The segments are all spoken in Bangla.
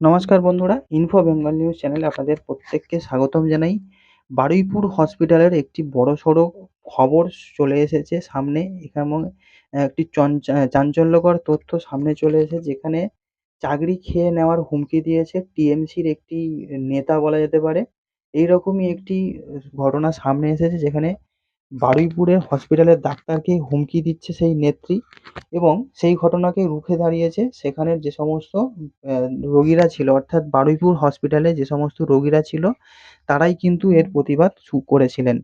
নমস্কার বন্ধুরা ইনফো বেঙ্গল নিউজ চ্যানেলে আপনাদের প্রত্যেককে স্বাগতম জানাই। বারুইপুর হসপিটালের একটি বড়সড় খবর চলে এসেছে সামনে। এবং একটি চঞ্চা, চাঞ্চল্যকর তথ্য সামনে চলে এসেছে, যেখানে চাকরি খেয়ে নেওয়ার হুমকি দিয়েছে টিএমসির একটি নেতা বলা যেতে পারে। এইরকমই একটি ঘটনা সামনে এসেছে, যেখানে বারুইপুরের হসপিটালের ডাক্তারকে হুমকি দিচ্ছে সেই নেত্রী এবং সেই ঘটনাকে রুখে দাঁড়িয়েছে। সেখানের যে সমস্ত রোগীরা ছিল, অর্থাৎ বারুইপুর হসপিটালে যে সমস্ত রোগীরা ছিল, তারাই কিন্তু এর প্রতিবাদ করেছিলেন।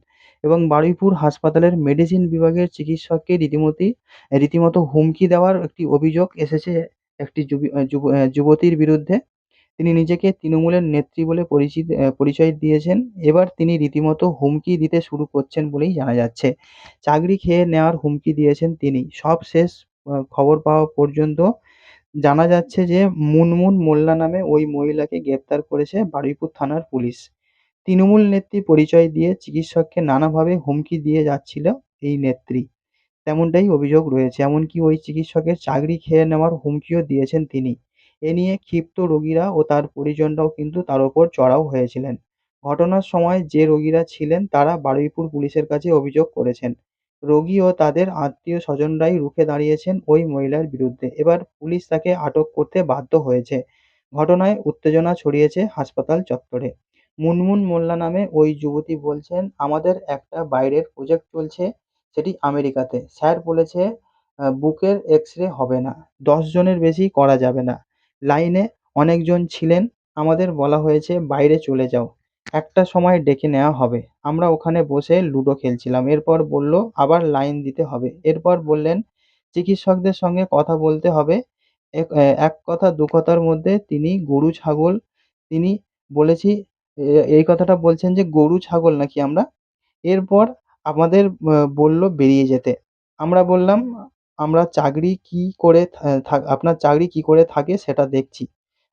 এবং বারুইপুর হাসপাতালের মেডিসিন বিভাগের চিকিৎসককে রীতিমতি, রীতিমতো হুমকি দেওয়ার একটি অভিযোগ এসেছে একটি যুবি, যুব যুবতীর বিরুদ্ধে। তিনি নিজেকে তৃণমূলের নেত্রী বলে পরিচিত পরিচয় দিয়েছেন। এবার তিনি রীতিমতো হুমকি দিতে শুরু করছেন বলেই জানা যাচ্ছে। চাকরি খেয়ে নেওয়ার হুমকি দিয়েছেন তিনি। সবশেষ খবর পাওয়া পর্যন্ত জানা যাচ্ছে যে মুনমুন মোল্লা নামে ওই মহিলাকে গ্রেপ্তার করেছে বারুইপুর থানার পুলিশ। তৃণমূল নেত্রী পরিচয় দিয়ে চিকিৎসককে নানাভাবে হুমকি দিয়ে যাচ্ছিল এই নেত্রী। তেমনটাই অভিযোগ রয়েছে। এমনকি ওই চিকিৎসকের চাকরি খেয়ে নেওয়ার হুমকিও দিয়েছেন তিনি। এ নিয়ে ক্ষিপ্ত রোগীরা ও তার পরিজনরাও কিন্তু তার ওপর চড়াও হয়েছিলেন। ঘটনার সময় যে রোগীরা ছিলেন তারা বারুইপুর পুলিশের কাছে অভিযোগ করেছেন। রোগী ও তাদের আত্মীয় স্বজনরাই রুখে দাঁড়িয়েছেন ওই মহিলার বিরুদ্ধে। এবার পুলিশ তাকে আটক করতে বাধ্য হয়েছে। ঘটনায় উত্তেজনা ছড়িয়েছে হাসপাতাল চত্বরে। মুনমুন মোল্লা নামে ওই যুবতী বলছেন, আমাদের একটা বাইরের প্রজেক্ট চলছে, সেটি আমেরিকাতে। স্যার বলেছে বুকের এক্স রে হবে না। দশ জনের বেশি করা যাবে না। লাইনে অনেকজন ছিলেন। আমাদের বলা হয়েছে, বাইরে চলে যাও। একটা সময় ডেকে নেওয়া হবে। আমরা ওখানে বসে লুডো খেলছিলাম। এরপর বলল, আবার লাইন দিতে হবে। এরপর বললেন, চিকিৎসকদের সঙ্গে কথা বলতে হবে। এক কথা, দু কথার মধ্যে তিনি গরু, ছাগল, তিনি বলেছি এই কথাটা বলছেন যে, গরু, ছাগল নাকি আমরা? এরপর আমাদের বলল বেরিয়ে যেতে। আমরা বললাম আমরা চাকরি কী করে আপনার চাকরি কী করে থাকে সেটা দেখছি।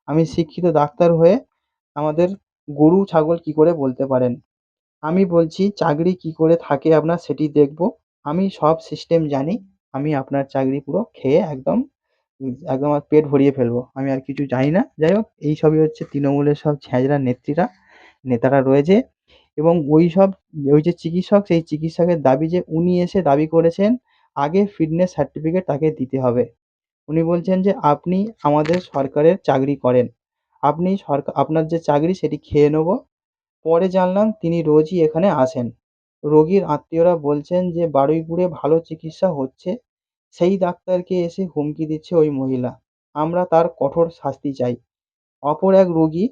আমি শিক্ষিত ডাক্তার হয়ে আমাদের গরু, ছাগল কী করে বলতে পারেন? আমি বলছি, চাকরি কী করে থাকে আপনার সেটি দেখব। আমি সব সিস্টেম জানি। আমি আপনার চাকরি পুরো খেয়ে একদম একদম পেট ভরিয়ে ফেলব। আমি আর কিছু জানি না। যাই হোক, এই সবই হচ্ছে তৃণমূলের সব ছ্যাঁচড়া নেত্রীরা, নেতারা রয়েছে এবং ওই সব, ওই যে চিকিৎসক, সেই চিকিৎসকের দাবি যে উনি এসে দাবি করেছেন আগে ফিটনেস সার্টিফিকেট তাকে দিতে হবে। উনি বলছেন যে, আপনি আমাদের সরকারের চাকরি করেন। আপনি সরকার আপনার যে চাকরি সেটি খেয়ে নেব। পরে জানলাম তিনি রোজই এখানে আসেন। রোগীর আত্মীয়রা বলছেন যে, বারুইপুরে ভালো চিকিৎসা হচ্ছে। সেই ডাক্তারকে এসে হুমকি দিচ্ছে ওই মহিলা। আমরা তার কঠোর শাস্তি চাই। অপর এক রোগী,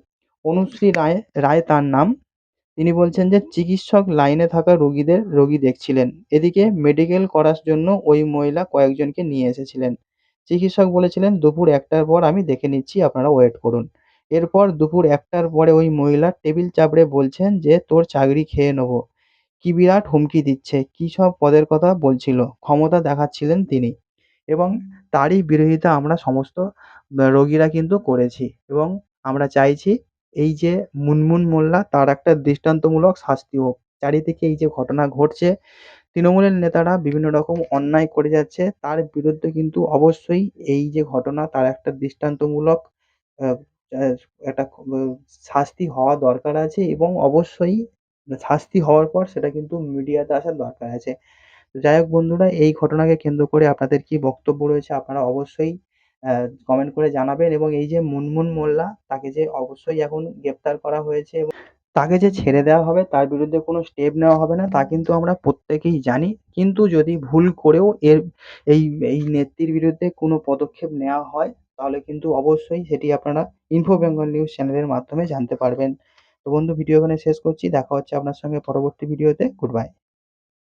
অনুশ্রী রায় রায় তার নাম। তিনি বলছেন যে চিকিৎসক লাইনে থাকা রোগীদের রোগী দেখছিলেন। এদিকে মেডিকেল করার জন্য ওই মহিলা কয়েকজনকে নিয়ে এসেছিলেন। চিকিৎসক বলেছিলেন, দুপুর একটার পর আমি দেখে নিচ্ছি, আপনারা ওয়েট করুন। এরপর দুপুর একটার পরে ওই মহিলা টেবিল চাপড়ে বলছেন যে, তোর চাকরি খেয়ে নেব। কি বিরাট হুমকি দিচ্ছে, কী সব পদের কথা বলছিল, ক্ষমতা দেখাচ্ছিলেন তিনি। এবং তারই বিরোধিতা আমরা সমস্ত রোগীরা কিন্তু করেছি এবং আমরা চাইছি এই যে মুনমুন মোল্লা, তার একটা দৃষ্টান্তমূলক শাস্তি হোক। চারিদিকে এই যে ঘটনা ঘটছে, তৃণমূলের নেতারা বিভিন্ন রকম অন্যায় করে যাচ্ছে, তার বিরুদ্ধে কিন্তু অবশ্যই এই যে ঘটনা, তার একটা দৃষ্টান্তমূলক একটা শাস্তি হওয়া দরকার আছে এবং অবশ্যই শাস্তি হওয়ার পর সেটা কিন্তু মিডিয়াতে আসার দরকার আছে। যাই হোক বন্ধুরা, এই ঘটনাকে কেন্দ্র করে আপনাদের কি বক্তব্য রয়েছে আপনারা অবশ্যই কমেন্ট করে জানাবেন এবং এই যে মুনমুন মোল্লা, তাকে যে অবশ্যই এখন গ্রেপ্তার করা হয়েছে এবং তাকে যে ছেড়ে দেওয়া হবে, তার বিরুদ্ধে কোনো স্টেপ নেওয়া হবে না, তা কিন্তু আমরা প্রত্যেকেই জানি। কিন্তু যদি ভুল করেও এর, এই এই নেত্রীর বিরুদ্ধে কোনো পদক্ষেপ নেওয়া হয়, তাহলে কিন্তু অবশ্যই সেটি আপনারা ইনফো বেঙ্গল নিউজ চ্যানেলের মাধ্যমে জানতে পারবেন। তো বন্ধু ভিডিও এখানে শেষ করছি। দেখা হচ্ছে আপনার সঙ্গে পরবর্তী ভিডিওতে গুড বাই